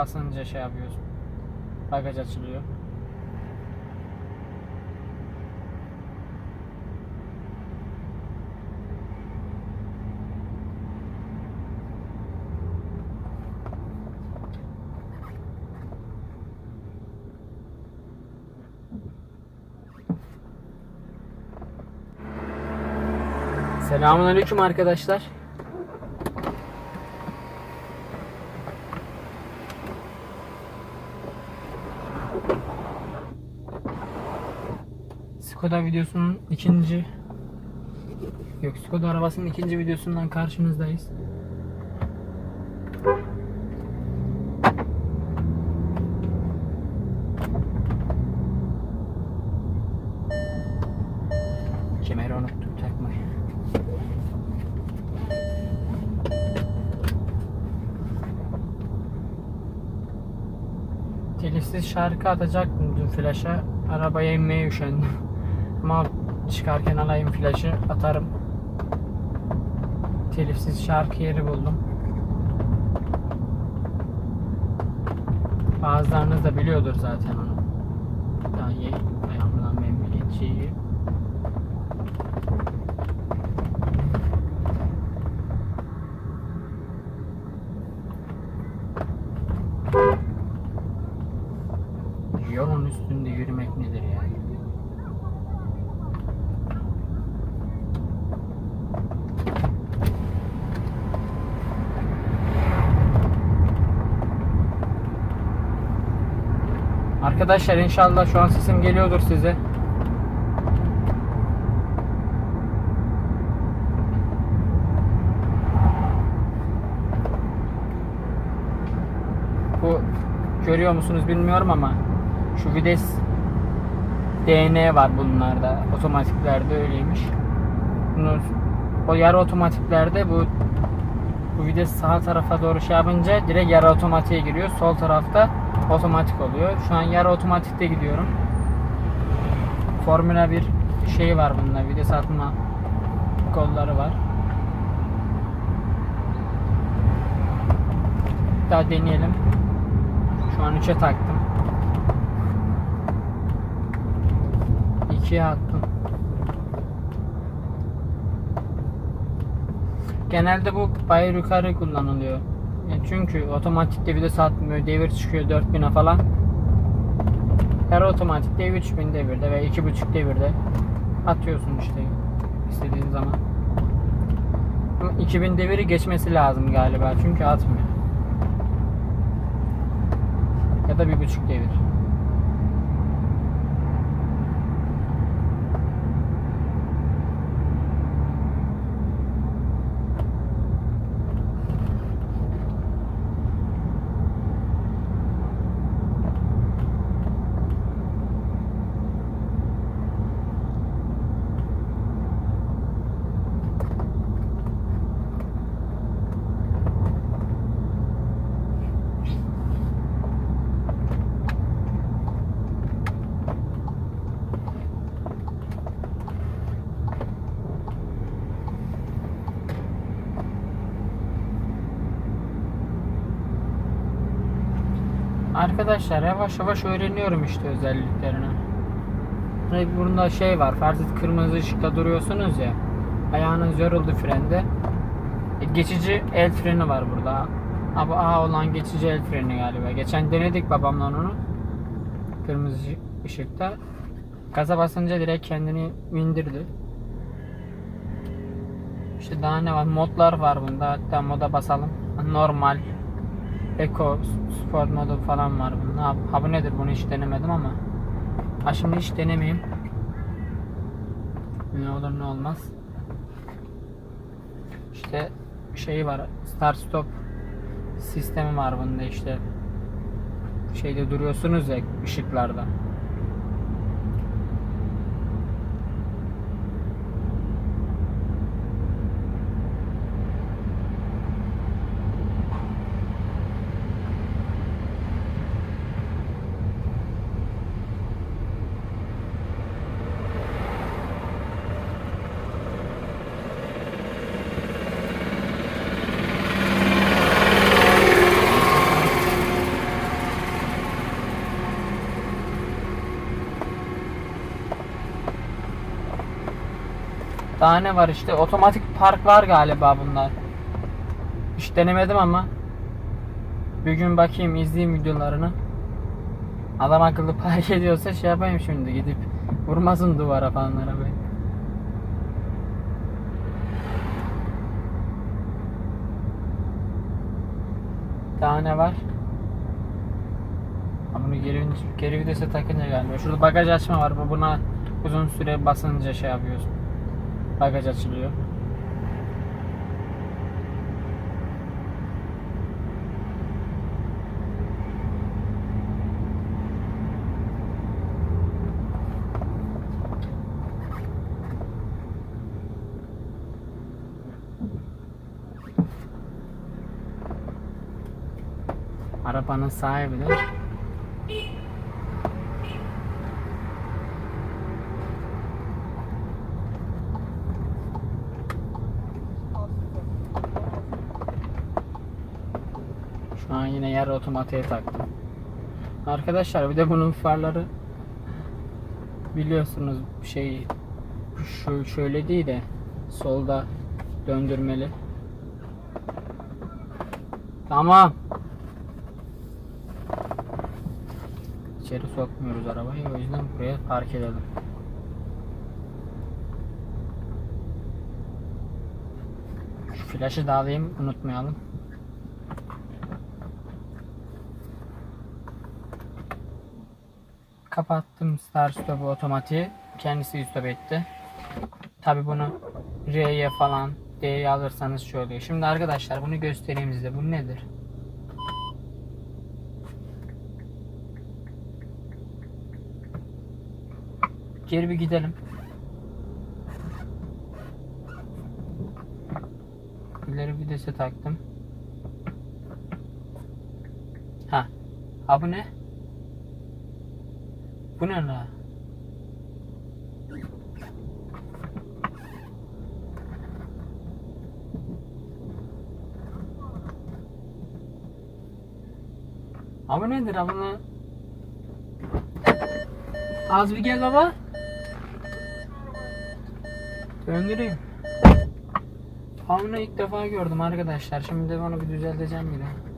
basınca şey yapıyorsun. Bagaj açılıyor. Selamünaleyküm arkadaşlar. Skoda videosunun ikinci Yok Skoda arabasının ikinci videosundan karşınızdayız. Kemeri unuttum takmayı. Telifsiz şarkı atacaktım dün flaşa. Arabaya inmeye üşendim. Ama çıkarken alayım flaşı atarım. Telifsiz şarkı yeri buldum. Bazılarınız da biliyordur zaten onu. Daha iyi ayağımdan memnuniyetçiyi. Arkadaşlar inşallah şu an sesim geliyordur size. Bu görüyor musunuz bilmiyorum ama şu vites DN var bunlarda. Otomatiklerde öyleymiş. Bunu, o yarı otomatiklerde bu bu vites sağ tarafa doğru şey yapınca direkt yarı otomatiğe giriyor. Sol tarafta otomatik oluyor. Şu an yarı otomatikte gidiyorum. Formula 1 şey var bunda. Vites atma kolları var. Daha deneyelim. Şu an 3'e taktım. 2'ye attım. Genelde bu bayır yukarı kullanılıyor. Yani çünkü otomatikte bir de satmıyor. Devir çıkıyor 4000'e falan. Her otomatikte 3000 devirde ve 2.5 devirde atıyorsun işte istediğin zaman. Ama 2000 deviri geçmesi lazım galiba çünkü atmıyor. Ya da 1.5 devir. Arkadaşlar yavaş yavaş öğreniyorum işte özelliklerini. Hani bunda şey var. Farz kırmızı ışıkta duruyorsunuz ya. Ayağınız yoruldu frende. E, geçici el freni var burada. Abi A olan geçici el freni galiba. Geçen denedik babamla onu. Kırmızı ışıkta. Gaza basınca direkt kendini indirdi. İşte daha ne var? Modlar var bunda. Hatta moda basalım. Normal, Eco, Sport modu falan var bunun. Ha, ha bu nedir? Bunu hiç denemedim ama. Ha şimdi hiç denemeyeyim. Ne olur ne olmaz. İşte şeyi var. Start stop sistemi var bunda işte. Şeyde duruyorsunuz ya ışıklarda. Daha ne var işte otomatik park var galiba bunlar. Hiç denemedim ama. Bir gün bakayım izleyeyim videolarını. Adam akıllı park ediyorsa şey yapayım şimdi gidip vurmasın duvara falan arabayı. Daha ne var? Bunu geri, geri vitese takınca galiba. Şurada bagaj açma var. Bu buna uzun süre basınca şey yapıyorsun. Bagaj açılıyor. Arabanın sahibi de Yarı otomatiğe taktım. Arkadaşlar bir de bunun farları biliyorsunuz şey şu şöyle değil de solda döndürmeli. Tamam. İçeri sokmuyoruz arabayı o yüzden buraya park edelim. Şu flaşı da alayım unutmayalım. Kapattım start stop'u otomatiği. Kendisi stop etti. Tabi bunu R'ye falan D'ye alırsanız şöyle oluyor. Şimdi arkadaşlar bunu göstereyim size. Bu nedir? Geri bir gidelim. İleri vitese taktım. Ha. Ha bu ne? Bu ne la? Nedir ama? Az bir gel baba. Döndüreyim. Ama ilk defa gördüm arkadaşlar. Şimdi onu bir düzelteceğim bir de.